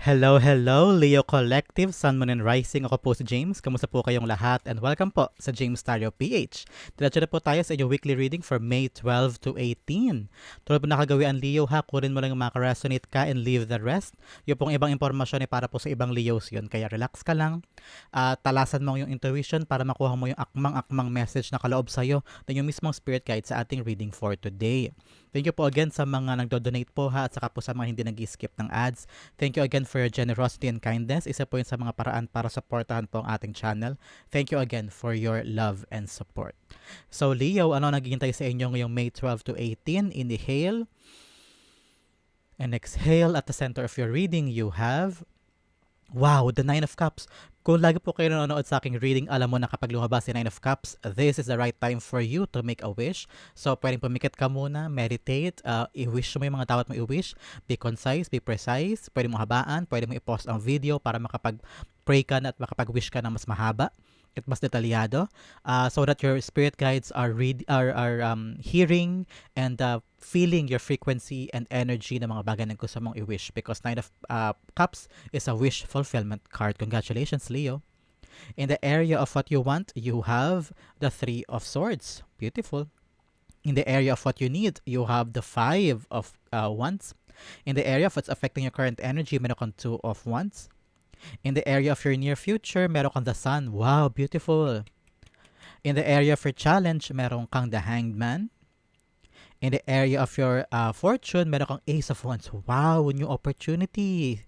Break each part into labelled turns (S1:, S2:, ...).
S1: Hello, hello, Leo Collective, Sun, Moon, and Rising. Ako po si James. Kamusta po kayong lahat? And welcome po sa James Tario PH. Diretso na po tayo sa inyong weekly reading for May 12 to 18. Tulad po nakagawi ang Leo ha, kunin mo lang yung makaresonate ka and leave the rest. Yung pong ibang impormasyon ay para po sa ibang Leos yun. Kaya relax ka lang. Uh, talasan mo yung intuition para makuha mo yung akmang-akmang message na kaloob sa'yo na yung mismong spirit guide sa ating reading for today. Thank you po again sa mga nagdo-donate po ha at saka po sa mga hindi nag-skip ng ads. Thank you again for your generosity and kindness. Isa po yun sa mga paraan para supportahan po ang ating channel. Thank you again for your love and support. So Leo, ano naghihintay sa inyo ngayong May 12 to 18? Inhale and exhale at the center of your reading you have Wow, the Nine of Cups. Kung lagi po kayo nanonood sa aking reading, alam mo na kapag lumabas si Nine of Cups, this is the right time for you to make a wish. So, pwedeng pumikit ka muna, meditate, uh, i-wish mo yung mga dapat mo i-wish. Be concise, be precise. Pwede mo habaan, pwede mo i-post ang video para makapag-pray ka na at makapag-wish ka na mas mahaba at mas detalyado uh, so that your spirit guides are read are, are um, hearing and uh, feeling your frequency and energy ng mga bagay na gusto mong i-wish because Nine of uh, Cups is a wish fulfillment card. Congratulations, Leo. In the area of what you want, you have the Three of Swords. Beautiful. In the area of what you need, you have the Five of uh, Wands. In the area of what's affecting your current energy, meron kang Two of Wands. In the area of your near future, meron kang the Sun. Wow, beautiful. In the area of your challenge, meron kang the Hanged Man. In the area of your uh, fortune, meron kang Ace of Wands. Wow, new opportunity.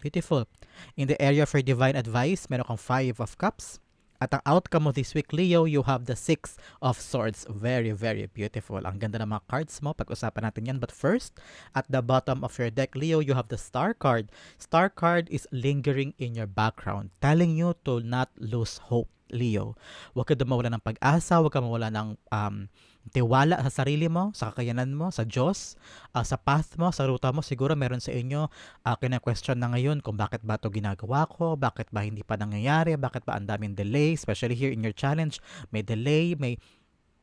S1: Beautiful. In the area of your divine advice, meron kang Five of Cups. At ang outcome of this week, Leo, you have the Six of Swords. Very, very beautiful. Ang ganda ng mga cards mo. Pag-usapan natin yan. But first, at the bottom of your deck, Leo, you have the Star card. Star card is lingering in your background, telling you to not lose hope, Leo. Huwag ka mawala ng pag-asa, huwag ka mawala ng um, tiwala sa sarili mo, sa kakayanan mo, sa Diyos, uh, sa path mo, sa ruta mo, siguro meron sa inyo uh, kina-question na ngayon kung bakit ba ito ginagawa ko, bakit ba hindi pa nangyayari, bakit ba ang daming delay, especially here in your challenge, may delay, may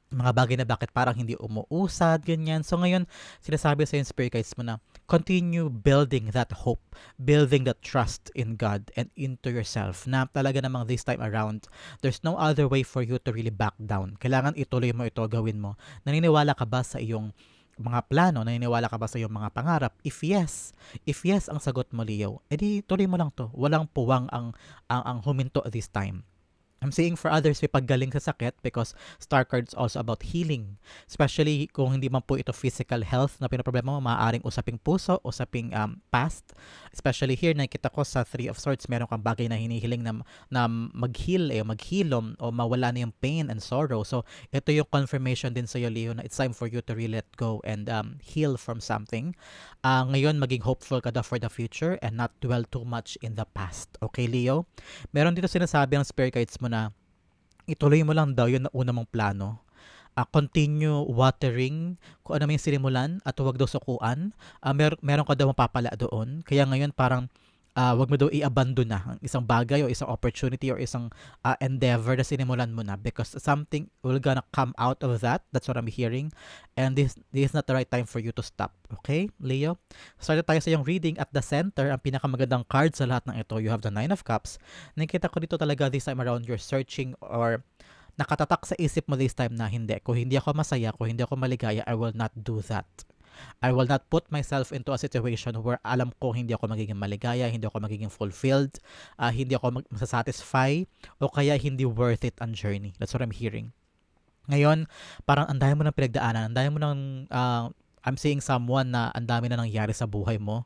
S1: mga bagay na bakit parang hindi umuusad, ganyan. So ngayon, sinasabi sa yung spirit guides mo na continue building that hope, building that trust in God and into yourself na talaga namang this time around, there's no other way for you to really back down. Kailangan ituloy mo ito, gawin mo. Naniniwala ka ba sa iyong mga plano, naniniwala ka ba sa iyong mga pangarap? If yes, if yes ang sagot mo, Leo, edi tuloy mo lang to. Walang puwang ang, ang, ang huminto this time. I'm saying for others, may paggaling sa sakit because star cards also about healing. Especially kung hindi man po ito physical health na pinaproblema mo, maaaring usaping puso, usaping um, past. Especially here, nakita ko sa Three of Swords, meron kang bagay na hinihiling na, na mag-heal, eh, maghilom, o mawala na yung pain and sorrow. So, ito yung confirmation din sa iyo, Leo, na it's time for you to really let go and um, heal from something. Uh, ngayon, maging hopeful ka daw for the future and not dwell too much in the past. Okay, Leo? Meron dito sinasabi ang spirit guides mo na ituloy mo lang daw yun na una mong plano. Uh, continue watering kung ano may sinimulan at huwag daw sukuan. Uh, mer- meron ka daw mapapala doon. Kaya ngayon parang uh, wag mo daw i-abandon na ang isang bagay o isang opportunity or isang uh, endeavor na sinimulan mo na because something will gonna come out of that. That's what I'm hearing. And this, this is not the right time for you to stop. Okay, Leo? Start tayo sa yung reading at the center. Ang pinakamagandang card sa lahat ng ito, you have the Nine of Cups. Nakita ko dito talaga this time around you're searching or nakatatak sa isip mo this time na hindi. Kung hindi ako masaya, kung hindi ako maligaya, I will not do that. I will not put myself into a situation where alam ko hindi ako magiging maligaya, hindi ako magiging fulfilled, uh, hindi ako masasatisfy, o kaya hindi worth it ang journey. That's what I'm hearing. Ngayon, parang ang dami mo ng pinagdaanan, dami mo ng uh, I'm seeing someone na ang dami na nangyari sa buhay mo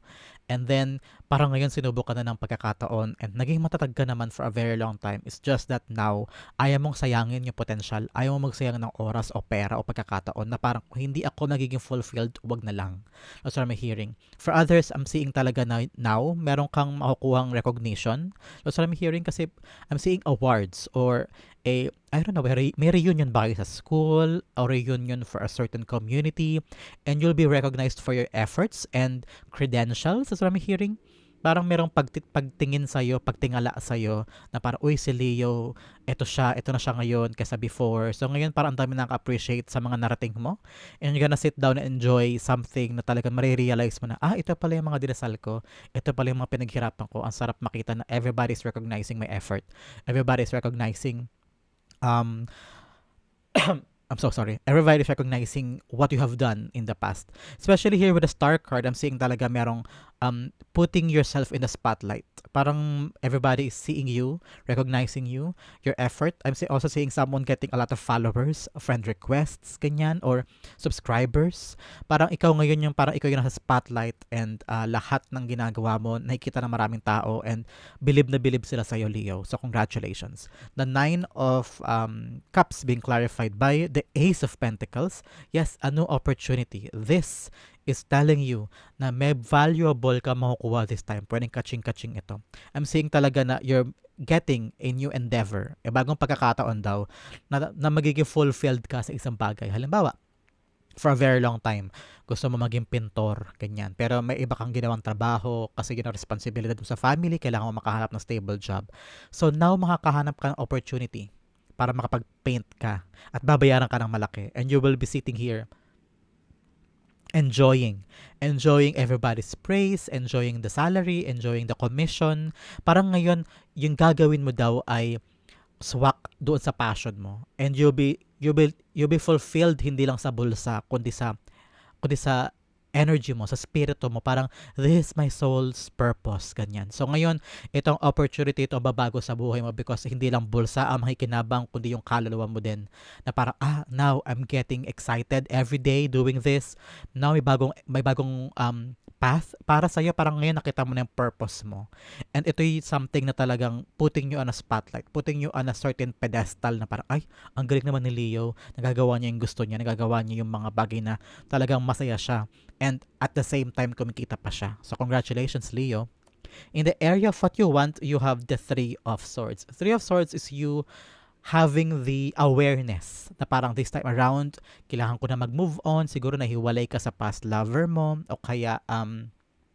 S1: And then, parang ngayon sinubukan na ng pagkakataon and naging matatag ka naman for a very long time. It's just that now, ayaw mong sayangin yung potential, ayaw mong magsayang ng oras o pera o pagkakataon na parang hindi ako nagiging fulfilled, wag na lang. That's what I'm hearing. For others, I'm seeing talaga na now, meron kang makukuhang recognition. That's what I'm hearing kasi I'm seeing awards or a I don't know, may, reunion ba sa school or reunion for a certain community and you'll be recognized for your efforts and credentials. That's what I'm hearing. Parang merong pagti- pagtingin sa'yo, pagtingala sa'yo, na parang, uy, si Leo, eto siya, eto na siya ngayon kaysa before. So ngayon parang ang dami nakaka-appreciate sa mga narating mo. And you're gonna sit down and enjoy something na talagang marirealize mo na, ah, ito pala yung mga dinasal ko. Ito pala yung mga pinaghirapan ko. Ang sarap makita na everybody's recognizing my effort. Everybody's recognizing um I'm so sorry. Everybody's recognizing what you have done in the past. Especially here with the star card, I'm seeing talaga merong um, putting yourself in the spotlight. Parang everybody is seeing you, recognizing you, your effort. I'm also seeing someone getting a lot of followers, friend requests, ganyan, or subscribers. Parang ikaw ngayon yung parang ikaw yung nasa spotlight and uh, lahat ng ginagawa mo, nakikita ng maraming tao and bilib na bilib sila sa'yo, Leo. So congratulations. The Nine of um, Cups being clarified by the Ace of Pentacles. Yes, a new opportunity. This is telling you na may valuable ka makukuha this time. Pwedeng kaching-kaching ito. I'm seeing talaga na you're getting a new endeavor. E bagong pagkakataon daw na, na magiging fulfilled ka sa isang bagay. Halimbawa, for a very long time, gusto mo maging pintor, ganyan. Pero may iba kang ginawang trabaho kasi yun ang responsibilidad mo sa family, kailangan mo makahanap ng stable job. So now makakahanap ka ng opportunity para makapag-paint ka at babayaran ka ng malaki and you will be sitting here enjoying. Enjoying everybody's praise, enjoying the salary, enjoying the commission. Parang ngayon, yung gagawin mo daw ay swak doon sa passion mo. And you'll be, you'll be, you'll be fulfilled hindi lang sa bulsa, kundi sa, kundi sa energy mo, sa spirito mo, parang this is my soul's purpose, ganyan. So ngayon, itong opportunity ito babago sa buhay mo because hindi lang bulsa ang makikinabang, kundi yung kaluluwa mo din. Na parang, ah, now I'm getting excited every day doing this. Now may bagong, may bagong um, path para sa'yo. Parang ngayon nakita mo na yung purpose mo. And ito yung something na talagang putting you on a spotlight, putting you on a certain pedestal na parang, ay, ang galing naman ni Leo. Nagagawa niya yung gusto niya, nagagawa niya yung mga bagay na talagang masaya siya. And at the same time, kumikita pa siya. So congratulations, Leo. In the area of what you want, you have the Three of Swords. Three of Swords is you having the awareness na parang this time around, kailangan ko na mag-move on, siguro nahiwalay ka sa past lover mo, o kaya um,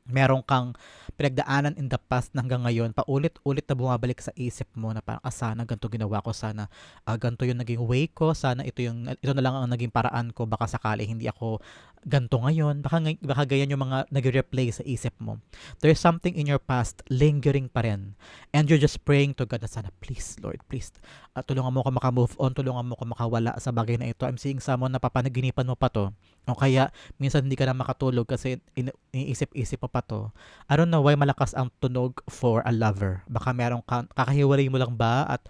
S1: meron kang pinagdaanan in the past na hanggang ngayon, paulit-ulit na bumabalik sa isip mo na parang, ah, sana ganito ginawa ko, sana uh, ganito yung naging way ko, sana ito yung ito na lang ang naging paraan ko, baka sakali hindi ako ganto ngayon, baka, baka ganyan yung mga nag-replay sa isip mo. There's something in your past lingering pa rin. And you're just praying to God na sana, please, Lord, please, uh, tulungan mo ko makamove on, tulungan mo ko makawala sa bagay na ito. I'm seeing someone na papanaginipan mo pa to. O kaya, minsan hindi ka na makatulog kasi iniisip-isip mo pa to. I don't know why malakas ang tunog for a lover. Baka merong kakahiwalay mo lang ba at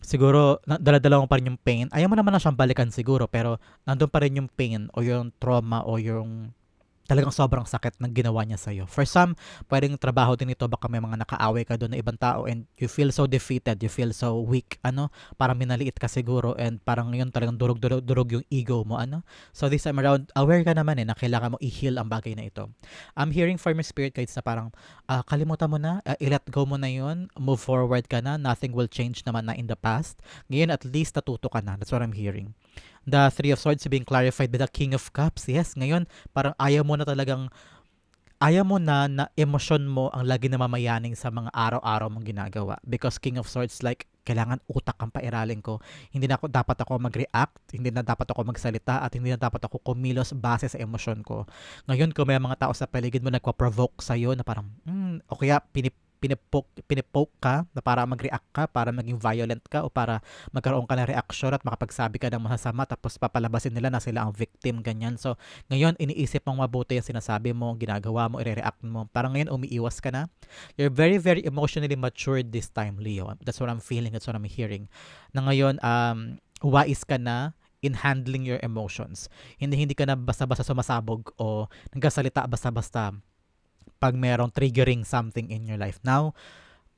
S1: siguro dala-dala mo pa rin yung pain. Ayaw mo naman na siyang balikan siguro pero nandun pa rin yung pain o yung trauma o yung talagang sobrang sakit ng ginawa niya sa'yo. For some, pwedeng trabaho din ito, baka may mga nakaaway ka doon na ibang tao and you feel so defeated, you feel so weak, ano, parang minaliit ka siguro and parang ngayon talagang durog-durog yung ego mo, ano. So this time around, aware ka naman eh na kailangan mo i-heal ang bagay na ito. I'm hearing from your spirit guides na parang uh, kalimutan mo na, uh, i-let go mo na yun, move forward ka na, nothing will change naman na in the past. Ngayon at least natuto ka na. That's what I'm hearing the Three of Swords being clarified by the King of Cups. Yes, ngayon, parang ayaw mo na talagang ayaw mo na na emosyon mo ang lagi na mamayaning sa mga araw-araw mong ginagawa. Because King of Swords, like, kailangan utak ang pairalin ko. Hindi na ako, dapat ako mag-react, hindi na dapat ako magsalita, at hindi na dapat ako kumilos base sa emosyon ko. Ngayon, kung may mga tao sa paligid mo nagpa-provoke sa'yo na parang, hmm, o kaya pinip pinipoke, pinipoke ka na para mag-react ka, para maging violent ka o para magkaroon ka ng reaction at makapagsabi ka ng masasama tapos papalabasin nila na sila ang victim, ganyan. So, ngayon, iniisip mong mabuti yung sinasabi mo, ginagawa mo, i-react mo. Parang ngayon, umiiwas ka na. You're very, very emotionally matured this time, Leo. That's what I'm feeling, that's what I'm hearing. Na ngayon, um, wais ka na in handling your emotions. Hindi hindi ka na basta-basta sumasabog o nagsasalita basta-basta pag merong triggering something in your life. Now,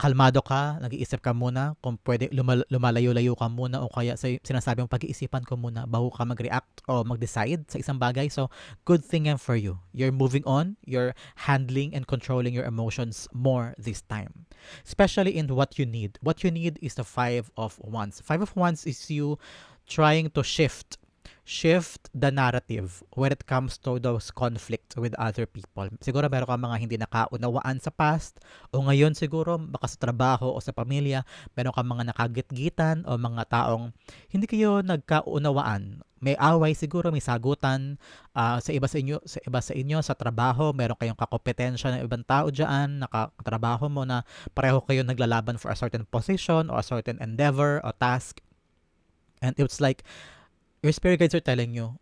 S1: kalmado ka, nag-iisip ka muna, kung pwede lumal- lumalayo-layo ka muna o kaya sa sinasabi mong pag-iisipan ko muna bago ka mag-react o mag-decide sa isang bagay. So, good thing yan for you. You're moving on, you're handling and controlling your emotions more this time. Especially in what you need. What you need is the five of wands. Five of wands is you trying to shift shift the narrative when it comes to those conflicts with other people. Siguro meron ka mga hindi nakaunawaan sa past o ngayon siguro baka sa trabaho o sa pamilya, meron ka mga nakagitgitan o mga taong hindi kayo nagkaunawaan. May away siguro, may sagutan uh, sa iba sa inyo, sa iba sa inyo sa trabaho, meron kayong kakompetensya ng ibang tao diyan, nakatrabaho mo na pareho kayo naglalaban for a certain position or a certain endeavor o task. And it's like your spirit guides are telling you,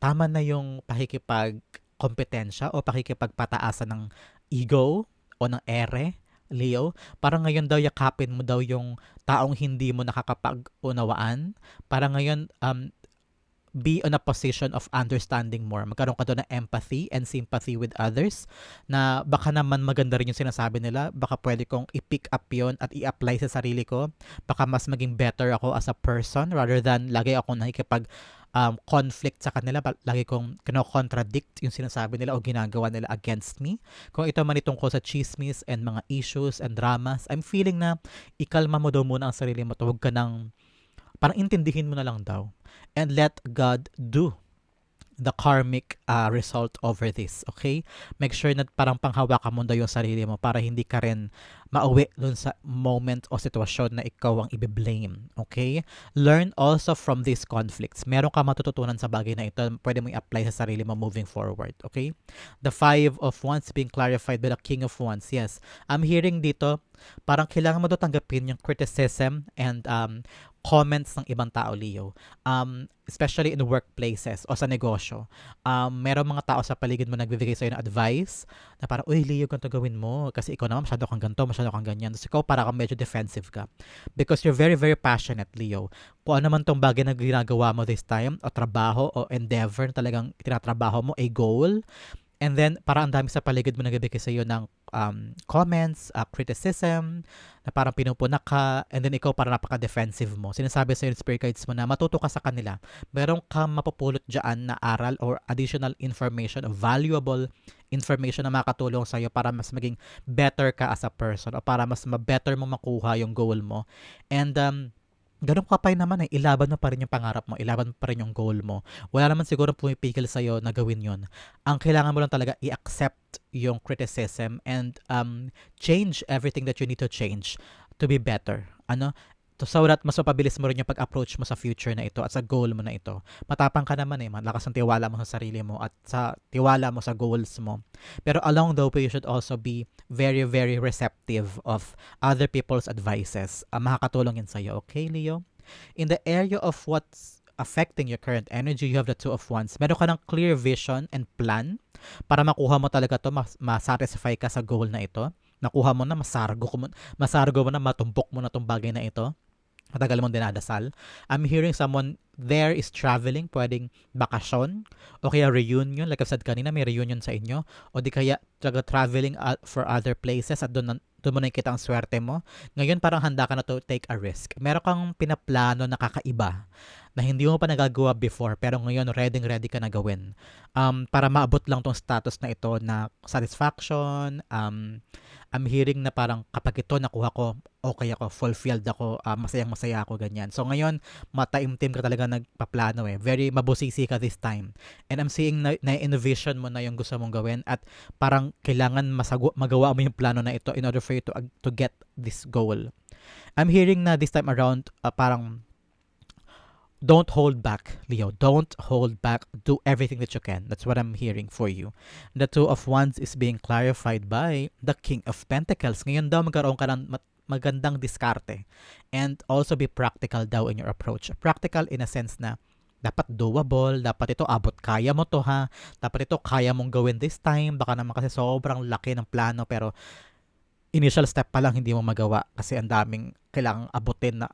S1: tama na yung pakikipag kompetensya o pakikipagpataasan ng ego o ng ere, Leo. Para ngayon daw yakapin mo daw yung taong hindi mo nakakapag-unawaan. Para ngayon um, be on a position of understanding more. Magkaroon ka doon ng empathy and sympathy with others na baka naman maganda rin yung sinasabi nila. Baka pwede kong i-pick up yon at i-apply sa sarili ko. Baka mas maging better ako as a person rather than lagi ako nakikipag um, conflict sa kanila. Lagi kong kino-contradict yung sinasabi nila o ginagawa nila against me. Kung ito man itungkol sa chismis and mga issues and dramas, I'm feeling na ikalma mo daw muna ang sarili mo. Huwag ka nang parang intindihin mo na lang daw and let God do the karmic uh, result over this, okay? Make sure na parang panghawakan mo daw yung sarili mo para hindi ka rin mauwi dun sa moment o sitwasyon na ikaw ang ibe-blame, okay? Learn also from these conflicts. Meron ka matututunan sa bagay na ito, pwede mo i-apply sa sarili mo moving forward, okay? The five of wands being clarified by the king of wands, yes. I'm hearing dito, parang kailangan mo daw tanggapin yung criticism and um, comments ng ibang tao, Leo. Um, especially in workplaces o sa negosyo. Um, meron mga tao sa paligid mo nagbibigay sa'yo ng advice na parang, uy, Leo, ganito gawin mo. Kasi ikaw naman masyado kang ganito, masyado kang ganyan. Tapos ikaw para kang medyo defensive ka. Because you're very, very passionate, Leo. Kung ano man tong bagay na ginagawa mo this time, o trabaho, o endeavor na talagang tinatrabaho mo, a goal, And then, para ang dami sa paligid mo nagbibigay sa iyo ng um, comments, uh, criticism, na parang pinupuna ka, and then ikaw parang napaka-defensive mo. Sinasabi sa iyo spirit guides mo na matuto ka sa kanila. Meron kang mapupulot dyan na aral or additional information, valuable information na makatulong sa iyo para mas maging better ka as a person o para mas ma-better mo makuha yung goal mo. And um, ganun ka pa naman eh, ilaban mo pa rin yung pangarap mo, ilaban mo pa rin yung goal mo. Wala naman siguro pumipigil sa'yo na gawin yon. Ang kailangan mo lang talaga i-accept yung criticism and um, change everything that you need to change to be better. Ano? To so that mas mapabilis mo rin yung pag-approach mo sa future na ito at sa goal mo na ito. Matapang ka naman eh, malakas ang tiwala mo sa sarili mo at sa tiwala mo sa goals mo. Pero along the way, you should also be very, very receptive of other people's advices. Uh, makakatulong yun sa'yo, okay, Leo? In the area of what's affecting your current energy, you have the two of wands. Meron ka ng clear vision and plan para makuha mo talaga to, mas, ma-satisfy ka sa goal na ito. Nakuha mo na, masargo, mo, masargo mo na, matumbok mo na tong bagay na ito matagal mong dinadasal. I'm hearing someone there is traveling, pwedeng bakasyon, o kaya reunion, like I've said kanina, may reunion sa inyo, o di kaya taga traveling for other places at doon, doon mo nakikita ang swerte mo. Ngayon parang handa ka na to take a risk. Meron kang pinaplano na kakaiba na hindi mo pa nagagawa before pero ngayon ready ready ka na gawin. Um, para maabot lang tong status na ito na satisfaction, um, I'm hearing na parang kapag ito nakuha ko, okay ako, fulfilled ako, uh, masayang masaya ako, ganyan. So ngayon, mataimtim ka talaga nagpaplano eh. Very mabusisi ka this time. And I'm seeing na, na-envision mo na yung gusto mong gawin at parang kailangan masagu- magawa mo yung plano na ito in order for you to, to get this goal. I'm hearing na this time around, uh, parang don't hold back, Leo. Don't hold back. Do everything that you can. That's what I'm hearing for you. The Two of Wands is being clarified by the King of Pentacles. Ngayon daw magkaroon ka ng magandang diskarte. And also be practical daw in your approach. Practical in a sense na dapat doable, dapat ito abot kaya mo to ha, dapat ito kaya mong gawin this time, baka naman kasi sobrang laki ng plano pero initial step pa lang hindi mo magawa kasi ang daming kailangang abutin na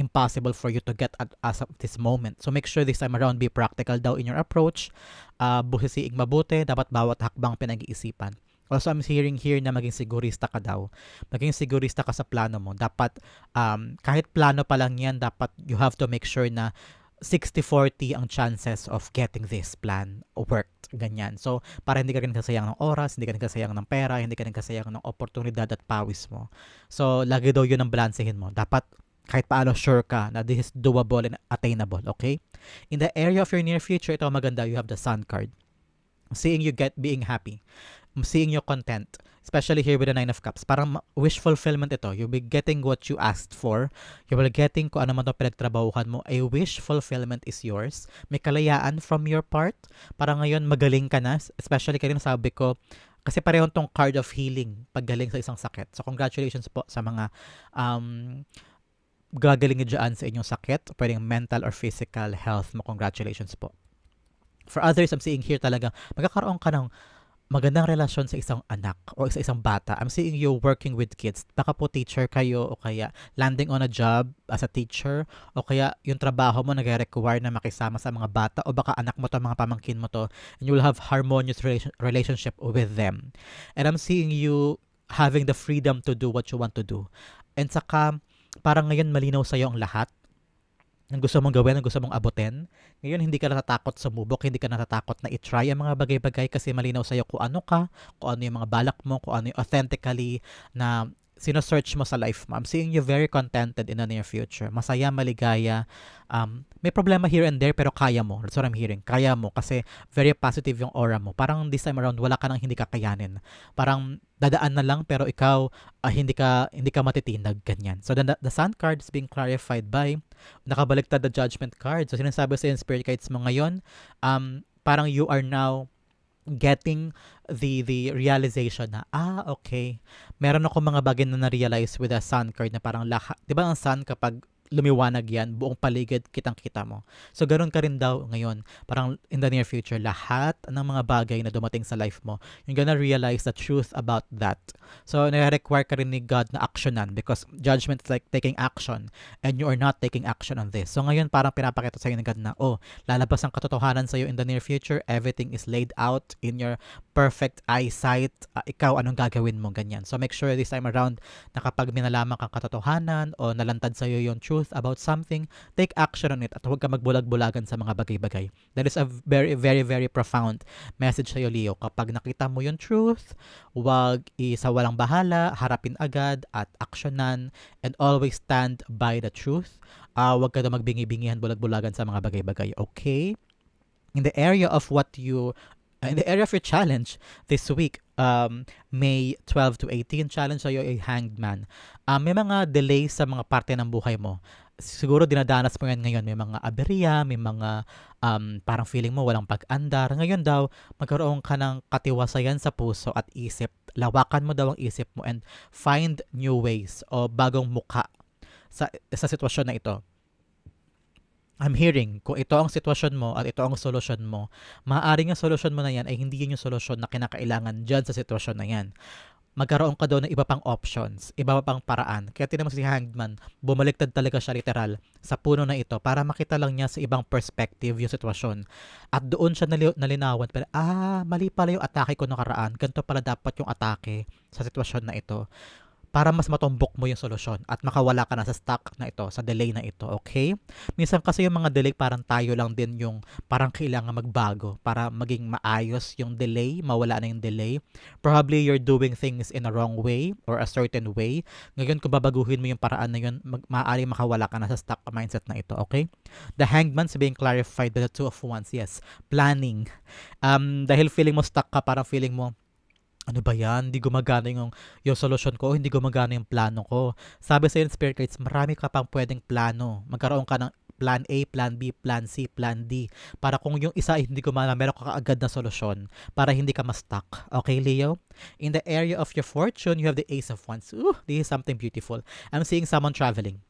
S1: impossible for you to get at, as of this moment. So make sure this time around be practical daw in your approach. Uh, busisiing mabuti, dapat bawat hakbang pinag-iisipan. Also, I'm hearing here na maging sigurista ka daw. Maging sigurista ka sa plano mo. Dapat, um, kahit plano pa lang yan, dapat you have to make sure na 60-40 ang chances of getting this plan worked. Ganyan. So, para hindi ka rin kasayang ng oras, hindi ka rin kasayang ng pera, hindi ka rin kasayang ng oportunidad at pawis mo. So, lagi daw yun ang balansehin mo. Dapat kahit paano sure ka na this is doable and attainable, okay? In the area of your near future, ito maganda, you have the sun card. Seeing you get being happy. Seeing you content. Especially here with the Nine of Cups. Parang wish fulfillment ito. You'll be getting what you asked for. You will getting kung ano man ito pinagtrabahuhan mo. A wish fulfillment is yours. May kalayaan from your part. Para ngayon magaling ka na. Especially kanina sabi ko, kasi pareho tong card of healing paggaling sa isang sakit. So congratulations po sa mga um, gagaling dyan sa inyong sakit, pwedeng mental or physical health mo. Congratulations po. For others, I'm seeing here talaga, magkakaroon ka ng magandang relasyon sa isang anak o sa isang bata. I'm seeing you working with kids. Baka po teacher kayo o kaya landing on a job as a teacher o kaya yung trabaho mo nag-require na makisama sa mga bata o baka anak mo to, mga pamangkin mo to and you will have harmonious relationship with them. And I'm seeing you having the freedom to do what you want to do. And saka, parang ngayon malinaw sa'yo ang lahat ang gusto mong gawin, ang gusto mong abutin. Ngayon, hindi ka natatakot sa mubok, hindi ka natatakot na itry ang mga bagay-bagay kasi malinaw sa'yo kung ano ka, kung ano yung mga balak mo, kung ano yung authentically na sino-search mo sa life mo. I'm seeing you very contented in the near future. Masaya, maligaya. Um, may problema here and there pero kaya mo. That's what I'm hearing. Kaya mo kasi very positive yung aura mo. Parang this time around wala ka nang hindi kakayanin. Parang dadaan na lang pero ikaw uh, hindi ka hindi ka matitinag ganyan. So the, the sun card is being clarified by nakabaliktad the judgment card. So sinasabi sa spirit guides mo ngayon, um, parang you are now getting the the realization na ah okay. Meron ako mga bagay na na-realize with a sun card na parang lahat 'di ba ang sun kapag lumiwanag yan, buong paligid kitang-kita mo. So, ganoon ka rin daw ngayon. Parang in the near future, lahat ng mga bagay na dumating sa life mo, you're gonna realize the truth about that. So, nare-require ka rin ni God na actionan because judgment is like taking action and you are not taking action on this. So, ngayon parang pinapakita sa'yo ni God na, oh, lalabas ang katotohanan sa'yo in the near future. Everything is laid out in your perfect eyesight. Uh, ikaw, anong gagawin mo? Ganyan. So, make sure this time around na kapag minalaman kang katotohanan o nalantad sa'yo yung truth, truth about something, take action on it at huwag ka magbulag-bulagan sa mga bagay-bagay. That is a very, very, very profound message sa'yo, Leo. Kapag nakita mo yung truth, huwag isa walang bahala, harapin agad at actionan and always stand by the truth. Uh, huwag ka na magbingi-bingihan, bulag-bulagan sa mga bagay-bagay. Okay? In the area of what you in the area of your challenge this week, um, May 12 to 18, challenge sa'yo ay hanged man. Um, may mga delays sa mga parte ng buhay mo. Siguro dinadanas mo yan ngayon. May mga aberya, may mga um, parang feeling mo walang pag-andar. Ngayon daw, magkaroon ka ng katiwasayan sa puso at isip. Lawakan mo daw ang isip mo and find new ways o bagong muka sa, sa sitwasyon na ito I'm hearing, kung ito ang sitwasyon mo at ito ang solusyon mo, maaaring ang solusyon mo na yan ay hindi yun yung solusyon na kinakailangan dyan sa sitwasyon na yan. Magkaroon ka doon ng iba pang options, iba pang paraan. Kaya tinan mo si Hangman, bumaliktad talaga siya literal sa puno na ito para makita lang niya sa ibang perspective yung sitwasyon. At doon siya nali- nalinawan, pero, ah, mali pala yung atake ko nakaraan. Ganito pala dapat yung atake sa sitwasyon na ito para mas matumbok mo yung solusyon at makawala ka na sa stuck na ito, sa delay na ito, okay? Minsan kasi yung mga delay parang tayo lang din yung parang kailangan magbago para maging maayos yung delay, mawala na yung delay. Probably you're doing things in a wrong way or a certain way. Ngayon kung babaguhin mo yung paraan na yun, mag- maaari makawala ka na sa stuck mindset na ito, okay? The hangman's being clarified by the two of wands, yes. Planning. Um, dahil feeling mo stuck ka, parang feeling mo, ano ba yan? Hindi gumagana yung, yung solution ko, hindi gumagana yung plano ko. Sabi sa yung spirit guides, marami ka pang pwedeng plano. Magkaroon ka ng plan A, plan B, plan C, plan D. Para kung yung isa hindi gumana, meron ka kaagad na solusyon para hindi ka ma-stuck. Okay, Leo? In the area of your fortune, you have the Ace of Wands. Ooh, this is something beautiful. I'm seeing someone traveling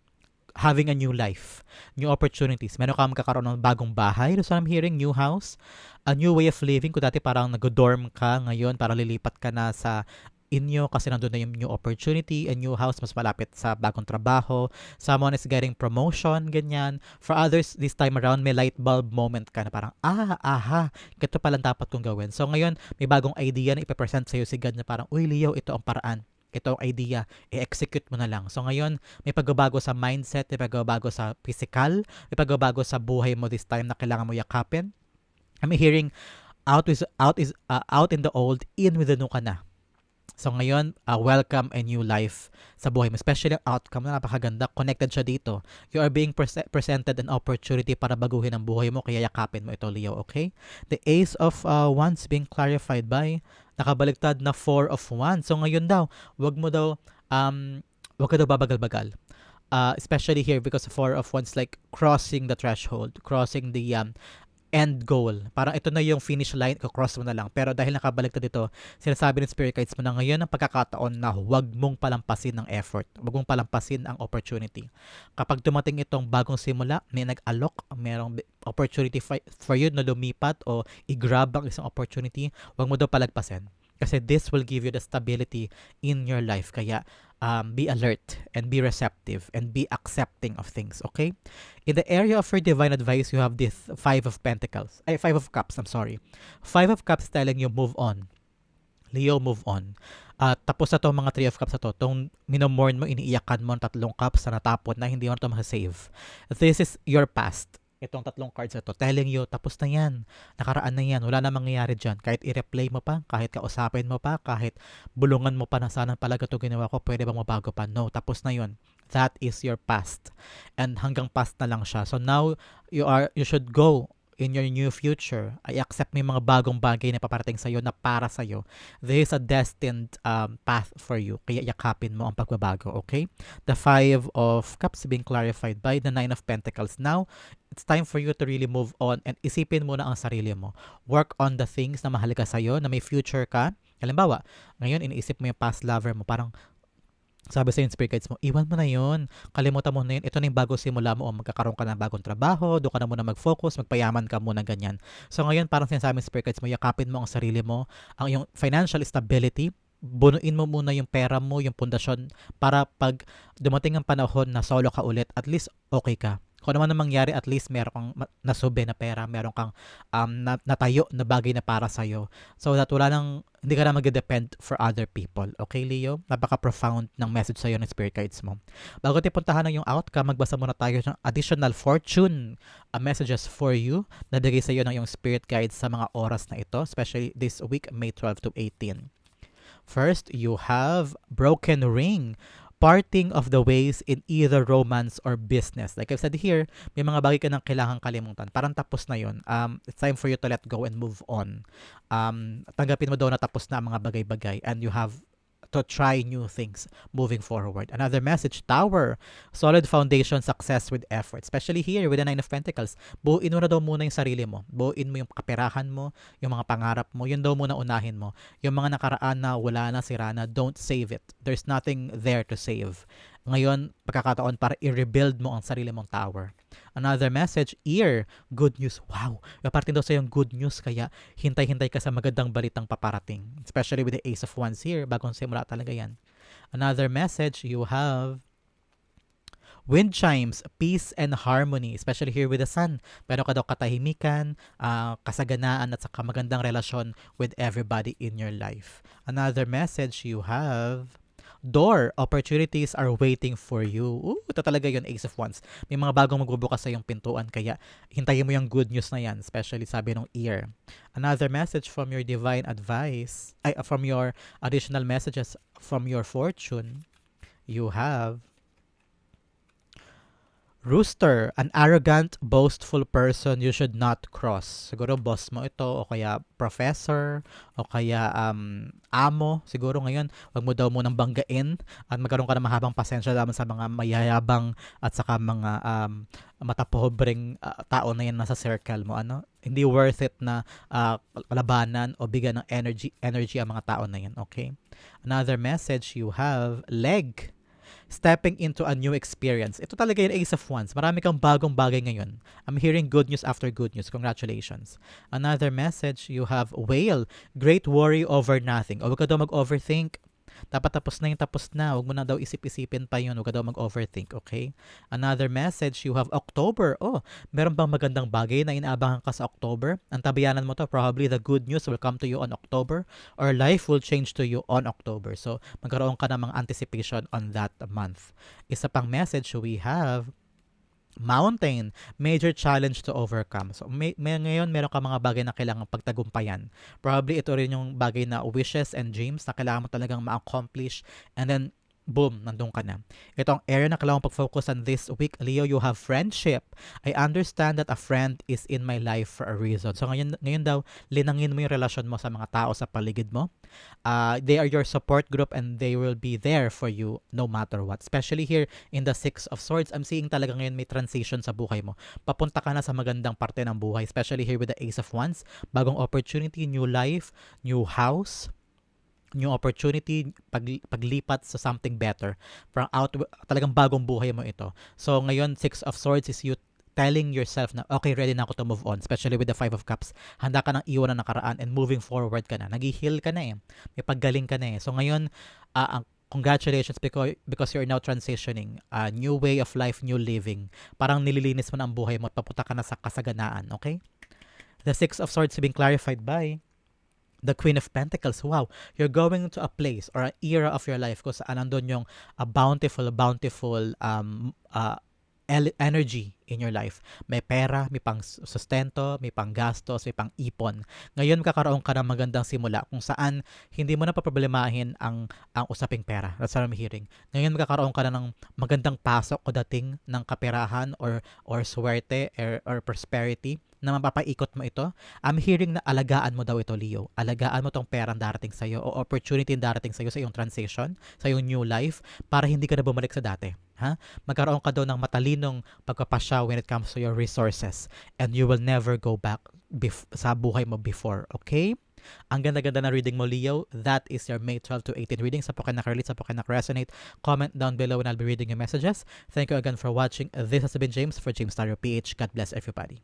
S1: having a new life, new opportunities. Meron ka magkakaroon ng bagong bahay. That's what I'm hearing, new house, a new way of living. Kung dati parang nag-dorm ka ngayon, para lilipat ka na sa inyo kasi nandun na yung new opportunity, a new house, mas malapit sa bagong trabaho. Someone is getting promotion, ganyan. For others, this time around, may light bulb moment ka na parang, ah, aha, ito pala dapat kong gawin. So ngayon, may bagong idea na ipapresent sa'yo si God na parang, uy, Leo, ito ang paraan itong idea, i-execute mo na lang. So ngayon, may pagbabago sa mindset, may pagbabago sa physical, may pagbabago sa buhay mo this time na kailangan mo yakapin. I'm hearing out is out is uh, out in the old, in with the new ka na. So ngayon, uh, welcome a new life sa buhay mo. Especially ang outcome na napakaganda. Connected siya dito. You are being pre- presented an opportunity para baguhin ang buhay mo. Kaya yakapin mo ito, Leo. Okay? The Ace of uh, Wands being clarified by nakabaliktad na Four of Wands. So ngayon daw, wag mo daw, um, wag ka daw babagal-bagal. Uh, especially here because Four of Wands like crossing the threshold, crossing the um, end goal. Parang ito na yung finish line, cross mo na lang. Pero dahil nakabaliktad dito, sinasabi ng spirit guides mo na ngayon ang pagkakataon na huwag mong palampasin ng effort. Huwag mong palampasin ang opportunity. Kapag dumating itong bagong simula, may nag-alok, merong opportunity for you na lumipat o i-grab ang isang opportunity, huwag mo daw palagpasin. Kasi this will give you the stability in your life. Kaya um, be alert and be receptive and be accepting of things, okay? In the area of your divine advice, you have this Five of Pentacles. Ay, Five of Cups, I'm sorry. Five of Cups telling you move on. Leo, move on. At uh, tapos na to mga Three of Cups na to. Itong minomorn mo, iniiyakan mo ng tatlong cups na natapon na hindi mo na ito masasave. This is your past itong tatlong cards na to, telling you, tapos na yan, nakaraan na yan, wala na mangyayari dyan. Kahit i-replay mo pa, kahit kausapin mo pa, kahit bulungan mo pa na sana pala ito ginawa ko, pwede bang mabago pa? No, tapos na yun. That is your past. And hanggang past na lang siya. So now, you are, you should go in your new future. I accept may mga bagong bagay na paparating sa'yo na para sa'yo. There is a destined um, path for you. Kaya yakapin mo ang pagbabago, okay? The Five of Cups being clarified by the Nine of Pentacles. Now, it's time for you to really move on and isipin mo na ang sarili mo. Work on the things na mahalaga sa'yo, na may future ka. Halimbawa, ngayon iniisip mo yung past lover mo, parang sabi sa guides mo, iwan mo na yun. Kalimutan mo na yun. Ito na yung bago simula mo o magkakaroon ka ng bagong trabaho, doon ka na muna mag-focus, magpayaman ka muna ganyan. So ngayon, parang sinasabi spirit guides mo, yakapin mo ang sarili mo, ang yung financial stability, bunuin mo muna yung pera mo, yung pundasyon, para pag dumating ang panahon na solo ka ulit, at least okay ka kung ano man ang mangyari, at least meron kang nasube na pera, meron kang um, natayo na bagay na para sa'yo. So that wala nang, hindi ka na mag-depend for other people. Okay, Leo? Napaka-profound ng message sa'yo ng spirit guides mo. Bago tayo puntahan ng yung outcome, magbasa muna tayo ng additional fortune uh, messages for you na bigay sa'yo ng yung spirit guides sa mga oras na ito, especially this week, May 12 to 18. First, you have broken ring parting of the ways in either romance or business. Like I've said here, may mga bagay ka nang kailangan kalimutan. Parang tapos na yun. Um, it's time for you to let go and move on. Um, tanggapin mo daw na tapos na ang mga bagay-bagay and you have to try new things moving forward. Another message, Tower. Solid foundation, success with effort. Especially here with the Nine of Pentacles. Buuin mo na daw muna yung sarili mo. Buuin mo yung kaperahan mo, yung mga pangarap mo. Yun daw muna unahin mo. Yung mga nakaraan na wala na, sira na, don't save it. There's nothing there to save. Ngayon, pagkakataon para i-rebuild mo ang sarili mong tower. Another message, ear, good news. Wow, parte daw sa yung good news kaya hintay-hintay ka sa magandang balitang paparating. Especially with the Ace of Wands here, bagong simula talaga yan. Another message, you have wind chimes, peace and harmony, especially here with the sun. Meron ka daw katahimikan, uh, kasaganaan at saka magandang relasyon with everybody in your life. Another message you have door. Opportunities are waiting for you. Ooh, ito talaga yun, Ace of Wands. May mga bagong magbubukas sa yung pintuan, kaya hintayin mo yung good news na yan, especially sabi ng ear. Another message from your divine advice, ay, from your additional messages from your fortune, you have Rooster, an arrogant, boastful person you should not cross. Siguro boss mo ito o kaya professor o kaya um, amo. Siguro ngayon, wag mo daw munang banggain at magkaroon ka ng mahabang pasensya naman sa mga mayayabang at saka mga um, matapobreng uh, tao na yan nasa circle mo. Ano? Hindi worth it na uh, labanan o bigyan ng energy energy ang mga tao na yan. Okay? Another message you have, leg stepping into a new experience. Ito talaga yung Ace of Wands. Marami kang bagong bagay ngayon. I'm hearing good news after good news. Congratulations. Another message, you have whale. Great worry over nothing. O huwag ka daw mag-overthink. Dapat tapos na yung tapos na. Huwag mo na daw isip-isipin pa yun. Huwag ka daw mag-overthink, okay? Another message, you have October. Oh, meron bang magandang bagay na inaabangan ka sa October? Ang tabayanan mo to, probably the good news will come to you on October or life will change to you on October. So, magkaroon ka ng mga anticipation on that month. Isa pang message we have mountain, major challenge to overcome. So may, may ngayon meron ka mga bagay na kailangan pagtagumpayan. Probably ito rin yung bagay na wishes and dreams na kailangan mo talagang ma-accomplish and then boom, nandun ka na. Ito ang area na kailangan pag-focus on this week. Leo, you have friendship. I understand that a friend is in my life for a reason. So ngayon, ngayon daw, linangin mo yung relasyon mo sa mga tao sa paligid mo. Uh, they are your support group and they will be there for you no matter what. Especially here in the Six of Swords, I'm seeing talaga ngayon may transition sa buhay mo. Papunta ka na sa magandang parte ng buhay, especially here with the Ace of Wands. Bagong opportunity, new life, new house, new opportunity, pag, paglipat sa something better. From out, talagang bagong buhay mo ito. So ngayon, Six of Swords is you telling yourself na okay, ready na ako to move on, especially with the Five of Cups. Handa ka nang iwan na nakaraan and moving forward ka na. Nag-heal ka na eh. May paggaling ka na eh. So ngayon, uh, ang congratulations because because you're now transitioning a uh, new way of life new living parang nililinis mo na ang buhay mo at papunta ka na sa kasaganaan okay the six of swords being clarified by the Queen of Pentacles. Wow, you're going to a place or an era of your life kung saan nandun yung a bountiful, bountiful um, uh, energy in your life. May pera, may pang sustento, may pang gastos, may pang ipon. Ngayon kakaroon ka ng magandang simula kung saan hindi mo na paproblemahin ang ang usaping pera. That's what I'm hearing. Ngayon magkakaroon ka na ng magandang pasok o dating ng kaperahan or or swerte or, or prosperity na mapapaikot mo ito, I'm hearing na alagaan mo daw ito, Leo. Alagaan mo tong perang darating sa'yo o opportunity darating sa'yo sa iyong transition, sa iyong new life, para hindi ka na bumalik sa dati. Ha? Magkaroon ka daw ng matalinong pagpapasya when it comes to your resources and you will never go back sa buhay mo before. Okay? Ang ganda-ganda na reading mo, Leo. That is your May 12 to 18 reading. Sa po kayo nakarelate, sa po kayo resonate comment down below and I'll be reading your messages. Thank you again for watching. This has been James for James Stereo PH. God bless everybody.